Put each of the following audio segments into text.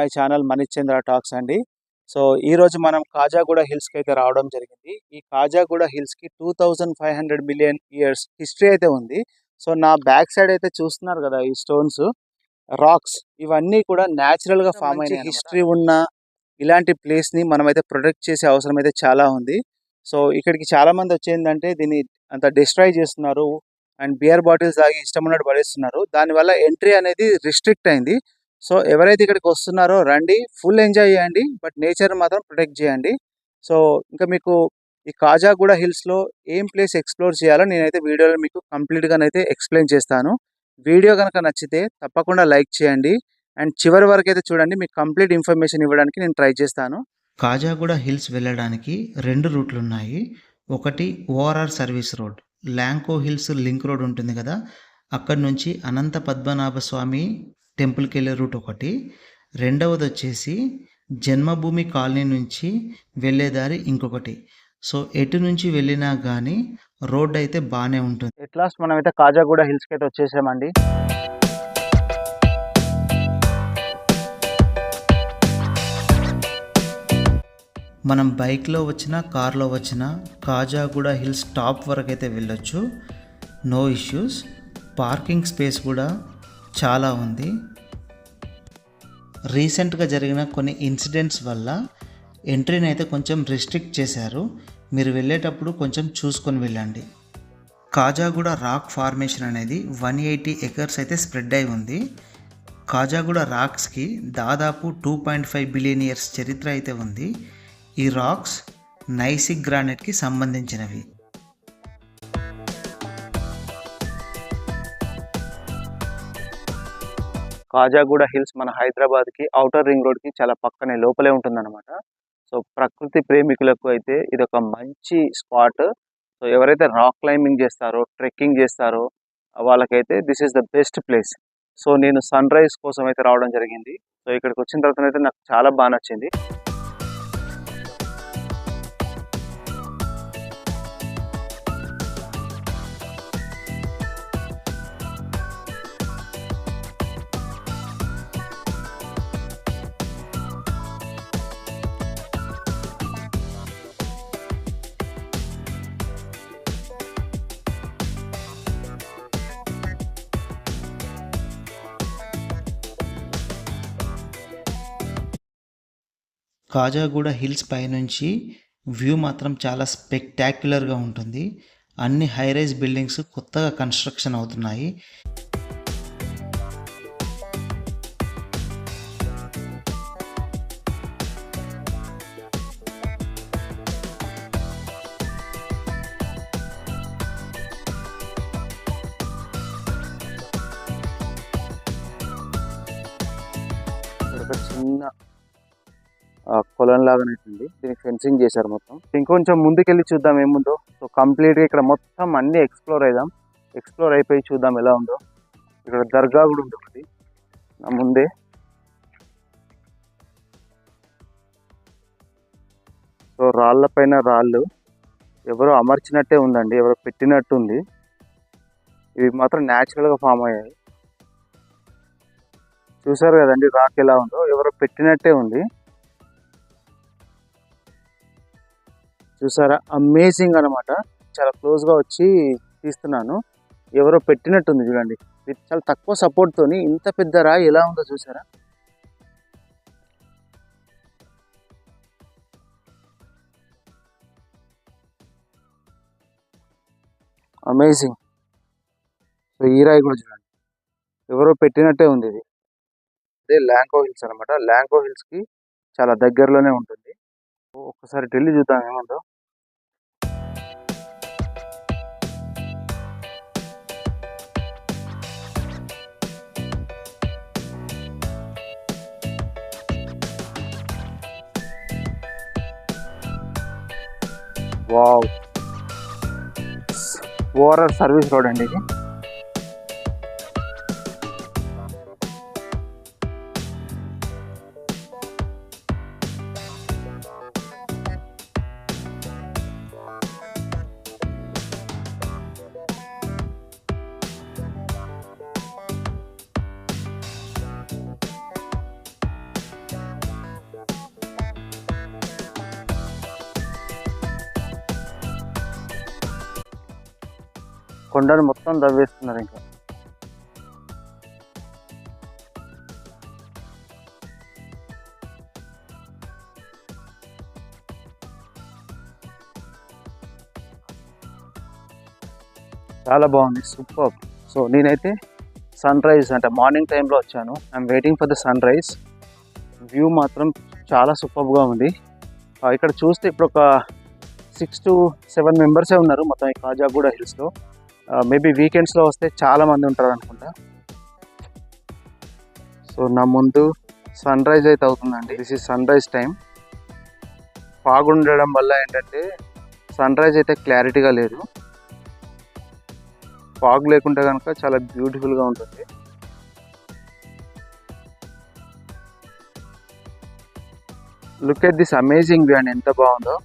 My channel Manichandra talks అండి. So ఈ రోజు మనం కాజాగూడ హిల్స్కి అయితే రావడం జరిగింది. ఈ Khajaguda హిల్స్కి two thousand five hundred million years history అయితే ఉంది. సో నా బ్యాక్ సైడ్ అయితే చూస్తున్నారు కదా ఈ స్టోన్స్ రాక్స్ ఇవన్నీ కూడా natural గా ఫామ్ అయిన హిస్టరీ ఉన్న ఇలాంటి place ని మనం అయితే ప్రొటెక్ట్ చేసే అవసరం అయితే చాలా ఉంది. సో ఇక్కడికి చాలా మంది వచ్చేందంటే దీన్ని అంత డిస్ట్రాయ్ చేస్తున్నారు. అండ్ బియర్ బాటిల్స్ తాగి ఇష్టం ఉన్నట్టు పడేస్తున్నారు. దానివల్ల ఎంట్రీ అనేది రిస్ట్రిక్ట్ అయింది. సో ఎవరైతే ఇక్కడికి వస్తున్నారో రండి ఫుల్ ఎంజాయ్ చేయండి బట్ నేచర్ మాత్రం ప్రొటెక్ట్ చేయండి. సో ఇంకా మీకు ఈ కాజాగూడ హిల్స్లో ఏం ప్లేస్ ఎక్స్ప్లోర్ చేయాలో నేనైతే వీడియోలో మీకు కంప్లీట్గానైతే ఎక్స్ప్లెయిన్ చేస్తాను. వీడియో కనుక నచ్చితే తప్పకుండా లైక్ చేయండి. అండ్ చివరి వరకు అయితే చూడండి మీకు కంప్లీట్ ఇన్ఫర్మేషన్ ఇవ్వడానికి నేను ట్రై చేస్తాను. కాజాగూడ హిల్స్ వెళ్ళడానికి రెండు రూట్లు ఉన్నాయి. ఒకటి ORR service road. Lanco hills link road ఉంటుంది కదా అక్కడి నుంచి అనంత పద్మనాభ స్వామి టెంపుల్కి వెళ్ళే రూట్ ఒకటి. రెండవది వచ్చేసి జన్మభూమి కాలనీ నుంచి వెళ్ళే దారి ఇంకొకటి. సో ఎటు నుంచి వెళ్ళినా కానీ రోడ్ అయితే బాగానే ఉంటుంది. ఎట్ లాస్ట్ మనం అయితే కాజాగూడ హిల్స్కి అయితే వచ్చేసామండి. మనం బైక్లో వచ్చినా కార్లో వచ్చినా కాజాగూడ హిల్స్ టాప్ వరకు అయితే వెళ్ళొచ్చు. No issues. పార్కింగ్ స్పేస్ కూడా చాలా ఉంది. రీసెంట్గా జరిగిన కొన్ని ఇన్సిడెంట్స్ వల్ల ఎంట్రీని అయితే కొంచెం రిస్ట్రిక్ట్ చేశారు. మీరు వెళ్ళేటప్పుడు కొంచెం చూసుకొని వెళ్ళండి. కాజాగూడ రాక్ ఫార్మేషన్ అనేది వన్ ఎయిటీ ఎకర్స్ అయితే స్ప్రెడ్ అయి ఉంది. కాజాగూడ రాక్స్కి దాదాపు two point five billion years చరిత్ర అయితే ఉంది. ఈ రాక్స్ నైసిక్ గ్రానైట్కి సంబంధించినవి. కాజాగూడ హిల్స్ మన హైదరాబాద్కి అవుటర్ రింగ్ రోడ్కి చాలా పక్కనే లోపలే ఉంటుందన్నమాట. సో ప్రకృతి ప్రేమికులకు అయితే ఇది ఒక మంచి స్పాట్ సో ఎవరైతే రాక్ క్లైంబింగ్ చేస్తారో ట్రెక్కింగ్ చేస్తారో వాళ్ళకైతే this is the best place so నేను సన్ రైజ్ కోసం అయితే రావడం జరిగింది. సో ఇక్కడికి వచ్చిన తర్వాత అయితే నాకు చాలా బాగా నచ్చింది. కాజాగూడ హిల్స్ పైనుంచి వ్యూ మాత్రం చాలా స్పెక్టాక్యులర్గా ఉంటుంది. అన్ని హైరైజ్ బిల్డింగ్స్ కొత్తగా కన్స్ట్రక్షన్ అవుతున్నాయి. చిన్న కొలం లాగా ఉంది దీనికి ఫెన్సింగ్ చేశారు మొత్తం. ఇంకొంచెం ముందుకెళ్ళి చూద్దాం ఏముందో. సో కంప్లీట్గా ఇక్కడ మొత్తం అన్నీ ఎక్స్ప్లోర్ అయిదాం. ఎక్స్ప్లోర్ అయిపోయి చూద్దాం ఎలా ఉందో. ఇక్కడ దర్గా కూడా ఉంది ఒకటి నా ముందే. సో రాళ్ళ పైన రాళ్ళు. ఎవరో అమర్చినట్టే ఉందండి. ఎవరో పెట్టినట్టు ఉంది. ఇవి మాత్రం న్యాచురల్గా ఫామ్ అయ్యాయి. చూసారు కదండి రాక్ ఎలా ఉందో. ఎవరో పెట్టినట్టే ఉంది. చూసారా? అమేజింగ్ అనమాట చాలా క్లోజ్గా వచ్చి తీస్తున్నాను. ఎవరో పెట్టినట్టుంది చూడండి. ఇది చాలా తక్కువ సపోర్ట్ తోని ఇంత పెద్ద రాయి ఎలా ఉందో చూసారా? అమేజింగ్ సో ఈ రాయి కూడా చూడండి. ఎవరో పెట్టినట్టే ఉంది ఇది. అదే ల్యాంకో హిల్స్ అనమాట ల్యాంకో హిల్స్కి చాలా దగ్గరలోనే ఉంటుంది. ఒక్కసారి ఢిల్లీ చూద్దాం ఏముందో. వావ్. ఓవరాల్ సర్వీస్ రోడ్ అండి ఇది. కొండను మొత్తం దవ్వేస్తున్నారు ఇంకా. చాలా బాగుంది సూపర్. సో నేనైతే సన్ రైజ్ అంటే మార్నింగ్ టైంలో వచ్చాను. I'm waiting for the sunrise view మాత్రం చాలా సూపర్గా ఉంది. ఇక్కడ చూస్తే ఇప్పుడు ఒక సిక్స్ టు సెవెన్ మెంబర్సే ఉన్నారు. మొత్తం ఈ కాజాగూడ హిల్స్లో. మేబీ వీకెండ్స్లో వస్తే చాలామంది ఉంటారు అనుకుంటా. సో నా ముందు సన్ రైజ్ అయితే అవుతుందండి. This is sunrise time fog ఉండడం వల్ల ఏంటంటే సన్ రైజ్ అయితే క్లారిటీగా లేదు. ఫాగ్ లేకుంటే కనుక చాలా బ్యూటిఫుల్గా ఉంటుంది. Look at this amazing view and. ఎంత బాగుందో.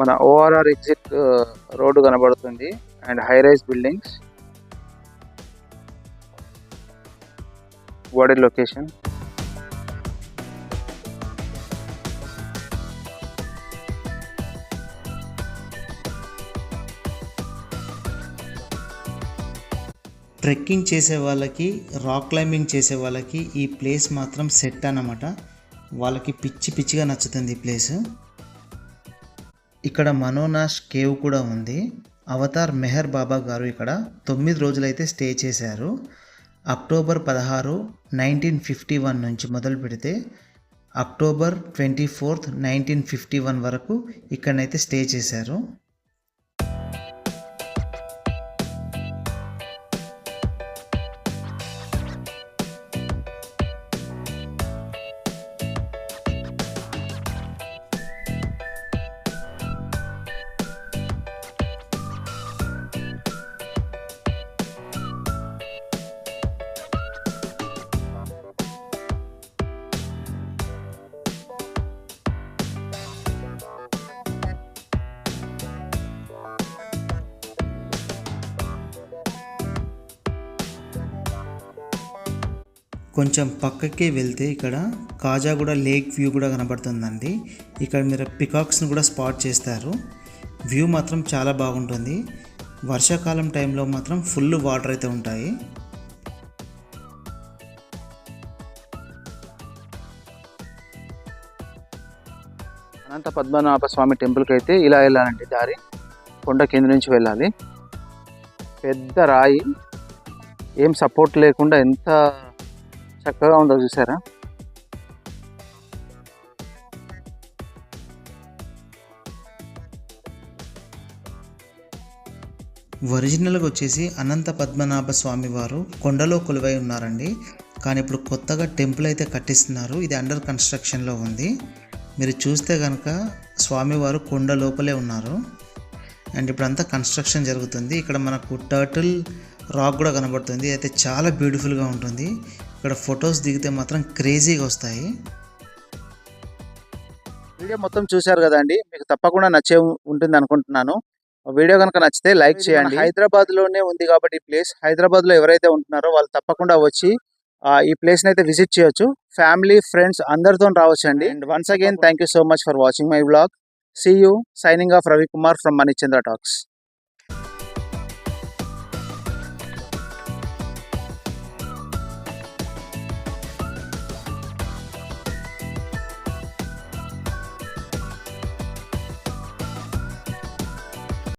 మన ఓఆర్ఆర్ ఎగ్జిట్ uh, రోడ్డు కనబడుతుంది. And high rise buildings. What location trekking చేసే వాళ్ళకి రాక్ క్లైంబింగ్ చేసే వాళ్ళకి ఈ ప్లేస్ మాత్రం సెట్ అన్నమాట. వాళ్ళకి పిచ్చి పిచ్చిగా నచ్చుతుంది ఈ ప్లేస్ ఇక్కడ మనోనాష్ కేవ్ కూడా ఉంది. అవతార్ మెహర్ బాబా గారు ఇక్కడ తొమ్మిది రోజులైతే స్టే చేశారు. అక్టోబర్ పదహారు నైన్టీన్ ఫిఫ్టీ వన్ నుంచి మొదలు పెడితే October twenty fourth nineteen fifty one వరకు ఇక్కడనైతే స్టే చేశారు. కొంచెం పక్కకి వెళ్తే ఇక్కడ కాజాగూడ లేక్ వ్యూ కూడా కనబడుతుందండి. ఇక్కడ మీరు పికాక్స్ని కూడా స్పాట్ చేస్తారు. వ్యూ మాత్రం చాలా బాగుంటుంది. వర్షాకాలం టైంలో మాత్రం ఫుల్ వాటర్ అయితే ఉంటాయి. అనంత పద్మనాభ స్వామి టెంపుల్కి అయితే ఇలా వెళ్ళాలండి దారి. కొండ కింద నుంచి వెళ్ళాలి. పెద్ద రాయి. ఏం సపోర్ట్ లేకుండా ఎంత చక్కగా ఉందో చూసారా? ఒరిజినల్గా వచ్చేసి అనంత పద్మనాభ స్వామి వారు కొండలో కొలువై ఉన్నారండి. కానీ ఇప్పుడు కొత్తగా టెంపుల్ అయితే కట్టిస్తున్నారు. ఇది అండర్ కన్స్ట్రక్షన్లో ఉంది. మీరు చూస్తే కనుక స్వామివారు కొండ లోపలే ఉన్నారు. అండ్ ఇప్పుడంతా కన్స్ట్రక్షన్ జరుగుతుంది. ఇక్కడ మనకు టర్టిల్ రాక్ కూడా కనబడుతుంది. అయితే చాలా బ్యూటిఫుల్గా ఉంటుంది. ఇక్కడ ఫొటోస్ దిగితే మాత్రం క్రేజీగా వస్తాయి. వీడియో మొత్తం చూశారు కదండి మీకు తప్పకుండా నచ్చే ఉంటుంది అనుకుంటున్నాను. వీడియో కనుక నచ్చితే లైక్ చేయండి. హైదరాబాద్లోనే ఉంది కాబట్టి ఈ ప్లేస్ హైదరాబాద్లో ఎవరైతే ఉంటున్నారో వాళ్ళు తప్పకుండా వచ్చి ఆ, ఈ ప్లేస్ని అయితే విజిట్ చేయొచ్చు. ఫ్యామిలీ ఫ్రెండ్స్ అందరితో రావచ్చు అండి and once again thank you so much for watching my vlog. See you signing off Ravikumar from Manichandra talks.